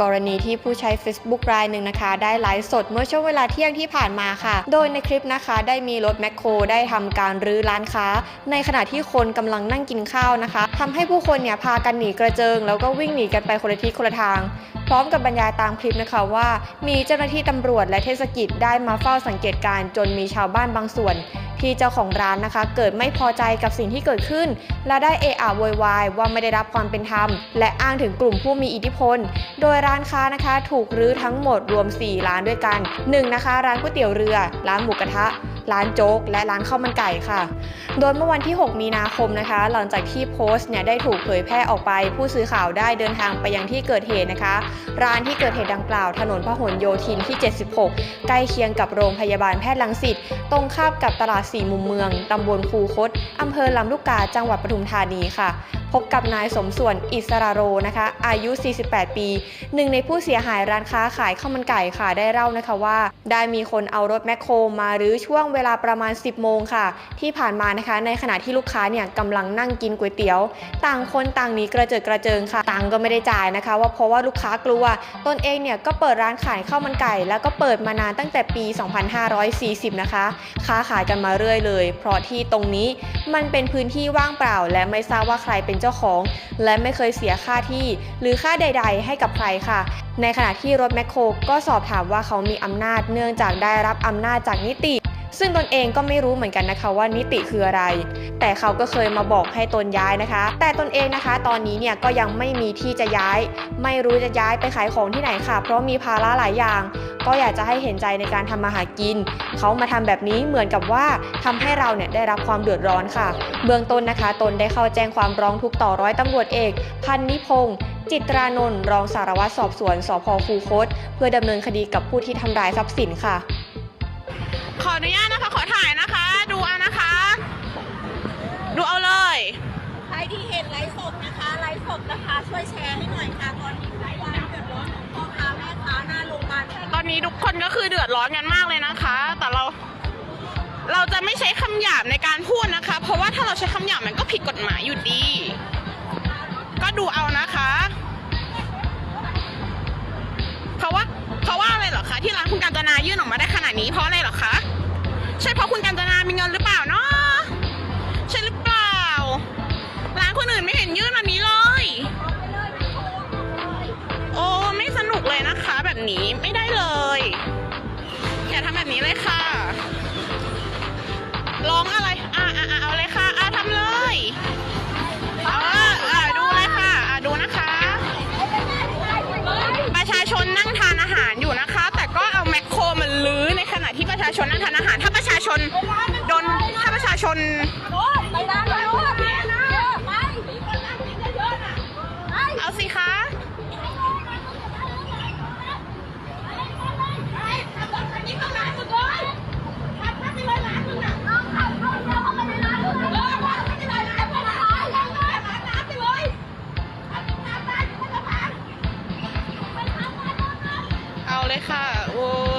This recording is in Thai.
กรณีที่ผู้ใช้ Facebook รายหนึ่งนะคะ ได้ไลฟ์สดเมื่อช่วงเวลาเที่ยงที่ผ่านมาค่ะ โดยในคลิปนะคะ ได้มีรถแมคโครได้ทำการรื้อร้านค้า ในขณะที่คนกำลังนั่งกินข้าวนะคะทำให้ผู้คนเนี่ยพากันหนีกระเจิง แล้วก็วิ่งหนีกันไปคนละทิศคนละทาง พร้อมกับบรรยายตามคลิปนะคะว่า มีเจ้าหน้าที่ตำรวจและเทศกิจได้มาเฝ้าสังเกตการ์จนมีชาวบ้านบางส่วน ที่เจ้าของร้านนะคะ เกิดไม่พอใจกับสิ่งที่เกิดขึ้น และได้เอะอะโวยวายว่าไม่ได้รับความเป็นธรรม และอ้างถึงกลุ่มผู้มีอิทธิพล โดยร้านค้านะคะถูกรื้อทั้งหมดรวม 4 ร้านด้วยกัน 1 นะคะ ร้านก๋วยเตี๋ยวเรือ ร้านหมูกระทะร้านโจ๊กและร้านข้าวมันไก่ค่ะ โดยเมื่อวันที่ 6 มีนาคมนะคะ หลังจากที่โพสต์เนี่ยได้ถูกเผยแพร่ออกไป ผู้สื่อข่าวได้เดินทางไปยังที่เกิดเหตุนะคะ ร้านที่เกิดเหตุดังกล่าว ถนนพหลโยธินที่ 76 ใกล้เคียงกับโรงพยาบาลแพทย์ลังสิต ตรงข้ามกับตลาดสี่มุมเมือง ตำบลคูคตอำเภอลำลูกกา จังหวัดปทุมธานีค่ะ พบกับนายสมส่วนอิสราโรนะคะ อายุ 48 ปี หนึ่งในผู้เสียหายร้านค้าขายข้าวมันไก่ค่ะได้เล่านะคะว่า ได้มีคนเอารถแมคโครมาหรือช่วงเวลาประมาณ 10 โมงค่ะ ที่ผ่านมานะคะในขณะที่ลูกค้าเนี่ยกำลังนั่งกินก๋วยเตี๋ยว ต่างคนต่างหนีกระเจิดกระเจิงค่ะตังก็ไม่ได้จ่ายนะคะ ว่าเพราะว่าลูกค้ากลัวตนเองเนี่ยก็เปิดร้านขายข้าวมันไก่ แล้วก็เปิดมานานตั้งแต่ปี 2540 นะคะ ค้าขายกันมาเรื่อยเลย เพราะที่ตรงนี้มันเป็นพื้นที่ว่างเปล่า และไม่ทราบว่าใครเป็นเจ้าของ และไม่เคยเสียค่าที่ หรือค่าใด ๆ ให้กับใครค่ะ ในขณะที่รถแมคโครก็สอบถามว่าเขามีอำนาจเนื่องจากได้รับอำนาจจากนิติ ซึ่งตนเองก็ไม่รู้เหมือนกันนะคะว่านิติคืออะไร แต่เขาก็เคยมาบอกให้ตนย้ายนะคะ แต่ตนเองนะคะ ตอนนี้เนี่ยก็ยังไม่มีที่จะย้าย ไม่รู้จะย้ายไปขายของที่ไหนค่ะ เพราะมีภาระหลายอย่าง ก็อยากจะให้เห็นใจในการทำมาหากิน เขามาทำแบบนี้เหมือนกับว่าทำให้เราเนี่ยได้รับความเดือดร้อนค่ะ เบื้องต้นนะคะ ตนได้เข้าแจ้งความร้องทุกข์ต่อร้อยตำรวจเอก พันนิพงศ์จิตรานนท์รองสารวัตรสอบสวนสพคูคต เพื่อดำเนินคดีกับผู้ที่ทำร้ายทรัพย์สินค่ะ ออนุญาตนะคะ ขอถ่ายนะคะ ดูเอานะคะ ดูเอาเลย ใครที่เห็นไลฟ์สดนะคะ ไลฟ์สดนะคะ ช่วยแชร์ให้หน่อยค่ะ ตอนนี้ความเดือดร้อนของพ่อค้าแม่ค้าหน้าโรงพยาบาลตอนนี้ทุกคนก็คือเดือดร้อนกันมากเลยนะคะ แต่เรา เราจะไม่ใช้คำหยาบในการพูดนะคะ เพราะว่าถ้าเราใช้คำหยาบมันก็ผิดกฎหมายอยู่ดี ที่ร้านคุณกาญจนายื่นออกมาได้ขนาดนี้เพราะอะไรหรอคะ ใช่เพราะคุณกาญจนามีเงินหรือเปล่าเนาะใช่หรือเปล่า ร้านคนอื่นไม่เห็นยื่นแบบนี้เลย โอ้ไม่สนุกเลยนะคะ แบบนี้ไม่ได้เลยอย่าทำแบบนี้เลยค่ะร้องอะไร อะอะเอาเลยค่ะ อะทำเลยเอออะดูเลยค่ะ อะดูนะคะ ประชาชนนั่งทานอาหารอยู่นะคะ ชาชนนั่งทานอาหาร ถ้าประชาชนโดนถ้าประชาชนเอาสิคะเอาเลยค่ะ โอ้